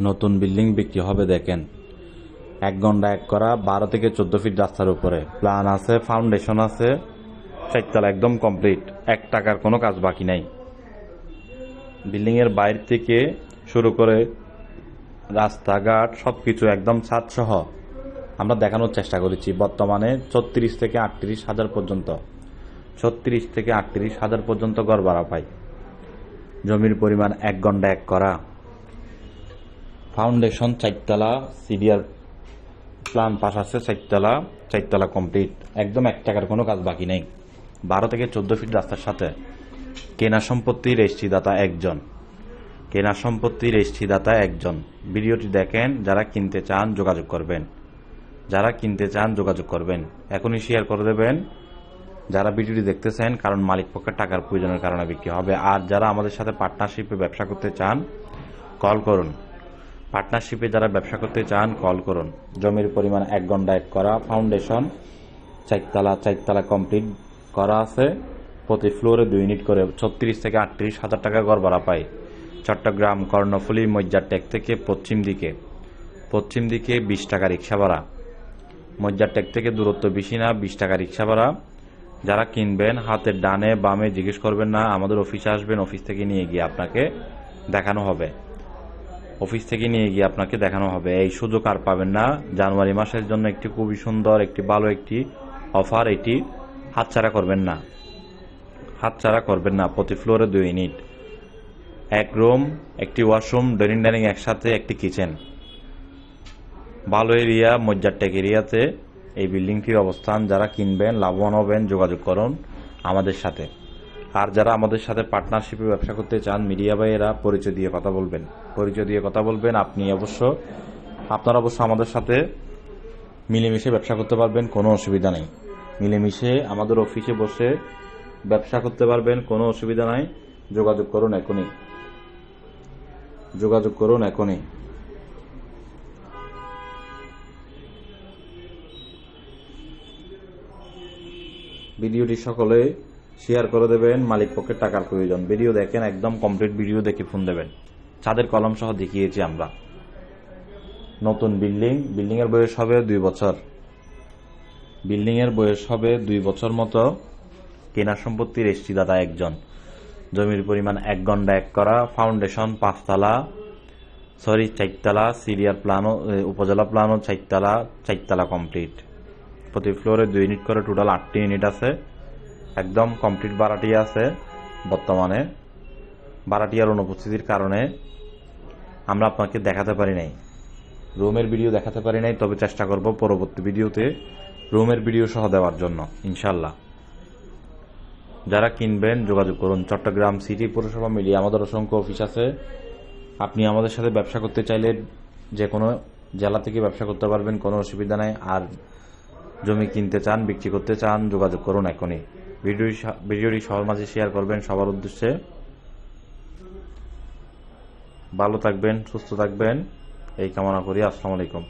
নতুন বিল্ডিং বিক্রি হবে দেখেন। এক ঘণ্টা এক করা, বারো থেকে চোদ্দ ফিট রাস্তার উপরে। প্ল্যান আছে, ফাউন্ডেশন আছে, চারতলা একদম কমপ্লিট। এক টাকার কোনো কাজ বাকি নাই। বিল্ডিং এর বাইরে থেকে শুরু করে রাস্তাঘাট, সবকিছু একদম ছাদ সহ আমরা দেখানোর চেষ্টা করেছি, বর্তমানে ছত্রিশ থেকে আটত্রিশ হাজার পর্যন্ত। ছত্রিশ থেকে আটত্রিশ হাজার পর্যন্ত গড় ভাড়া পাই। জমির পরিমাণ এক ঘণ্টা এক করা। ফাউন্ডেশন চারতলা সিডিআর প্ল্যান পাস আছে চারতলা চারতলা কমপ্লিট। একদম এক টাকার কোনো কাজ বাকি নেই। বারো থেকে চোদ্দ ফিট রাস্তার সাথে। কেনা সম্পত্তির রেজিস্ট্রিদাতা একজন। কেনা সম্পত্তির রেজিস্ট্রিদাতা একজন। ভিডিওটি দেখেন, যারা কিনতে চান যোগাযোগ করবেন। যারা কিনতে চান যোগাযোগ করবেন। এখনই শেয়ার করে দেবেন। যারা ভিডিওটি দেখতেছেন, কারণ মালিক পক্ষের টাকার প্রয়োজনের কারণে বিক্রি হবে। আর যারা আমাদের সাথে পার্টনারশিপে ব্যবসা করতে চান কল করুন। পার্টনারশিপে যারা ব্যবসা করতে চান, কল করুন। জমির পরিমাণ এক ঘণ্টা এক করা ফাউন্ডেশন। চারতলা চারতলা কমপ্লিট করা আছে। প্রতি ফ্লোরে দুই ইউনিট করে ছত্রিশ থেকে আটত্রিশ হাজার টাকা গড় ভাড়া পায়। চট্টগ্রাম, কর্ণফুলী, মজ্জার টেক থেকে পশ্চিম দিকে। পশ্চিম দিকে বিশ টাকা রিক্সা ভাড়া। মজ্জার টেক থেকে দূরত্ব বেশি না, বিশ টাকা রিক্সা ভাড়া। যারা কিনবেন, হাতের ডানে বামে জিজ্ঞেস করবেন না, আমাদের অফিসে আসবেন, অফিস থেকে নিয়ে গিয়ে আপনাকে দেখানো হবে। অফিস থেকে নিয়ে গিয়ে আপনাকে দেখানো হবে। এই সুযোগ আর পাবেন না। জানুয়ারি মাসের জন্য একটি খুবই সুন্দর, একটি ভালো একটি অফার। এটি হাতছাড়া করবেন না। হাতছাড়া করবেন না। প্রতি ফ্লোরে দুই ইউনিট। এক রুম, একটি ওয়াশরুম ডাইনিং ডাইনিং একসাথে, একটি কিচেন। ভালো এরিয়া মজ্জারটেক এরিয়াতে এই বিল্ডিংটির অবস্থান। যারা কিনবেন, লাভবান হবেন, যোগাযোগ করুন আমাদের সাথে। আর যারা আমাদের সাথে পার্টনারশিপে ব্যবসা করতে চান মিডিয়া ভাইয়েরা পরিচয় দিয়ে কথা বলবেন। পরিচয় দিয়ে কথা বলবেন, আপনি অবশ্য, আপনারা অবশ্য আমাদের সাথে মিলেমিশে ব্যবসা করতে পারবেন, কোনো অসুবিধা নেই। মিলেমিশে আমাদের অফিসে বসে ব্যবসা করতে পারবেন, কোনো অসুবিধা নাই। যোগাযোগ করুন এখনই। যোগাযোগ করুন এখনই। ভিডিওটি সকলে শেয়ার করে দেবেন, মালিক পক্ষের টাকার প্রয়োজন। ভিডিও দেখেন, একদম কমপ্লিট ভিডিও দেখে ফোন দেবেন। চাঁদের কলম সহ দেখিয়েছি আমরা। নতুন বিল্ডিং বিল্ডিং এর বয়স হবে দুই বছর। বিল্ডিং এর বয়স হবে দুই বছর মতো। কেনা সম্পত্তির রেজিস্ট্রিদাতা একজন। জমির পরিমাণ এক ঘণ্টা এক করা ফাউন্ডেশন পাঁচতলা সরি চারতলা সিরিয়ার প্লানও উপজেলা প্লানও চারতলা চারতলা কমপ্লিট প্রতি ফ্লোরে দুই ইউনিট করে টোটাল আটটি ইউনিট আছে। একদম কমপ্লিট ভাড়াটিয়া আছে বর্তমানে। ভাড়াটিয়ার অনুপস্থিতির কারণে আমরা আপনাকে দেখাতে পারি নাই। রুমের ভিডিও দেখাতে পারি নাই, তবে চেষ্টা করব পরবর্তী ভিডিওতে রুমের ভিডিও সহ দেওয়ার জন্য ইনশাল্লাহ যারা কিনবেন, যোগাযোগ করুন। চট্টগ্রাম সিটি পৌরসভা মিলিয়ে আমাদের অসংখ্য অফিস আছে। আপনি আমাদের সাথে ব্যবসা করতে চাইলে যে কোনো জেলা থেকে ব্যবসা করতে পারবেন, কোনো অসুবিধা নাই। আর জমি কিনতে চান, বিক্রি করতে চান, যোগাযোগ করুন এখনই। ভিডিওটি ভিডিওটি সবার মাঝে শেয়ার করবেন সবার উদ্দেশ্যে। ভালো থাকবেন, সুস্থ থাকবেন। এই কামনা করি। আসসালামু আলাইকুম।